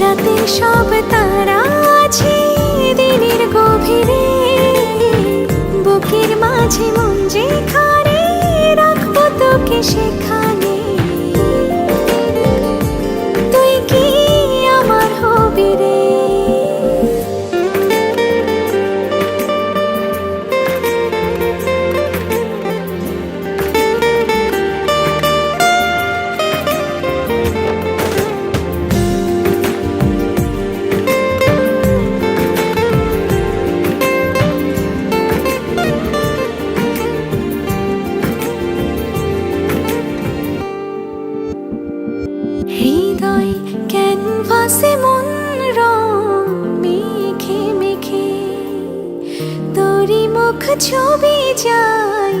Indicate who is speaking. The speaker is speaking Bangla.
Speaker 1: রাতের সব তারা আছে দিনের গভীরে। বুকের মাঝে মন যেখানে রাখব তোকে সেখানে। হৃদয় ক্যানভাসে মন রং মেখে মেখে? তোরি মুখ ছবি যায়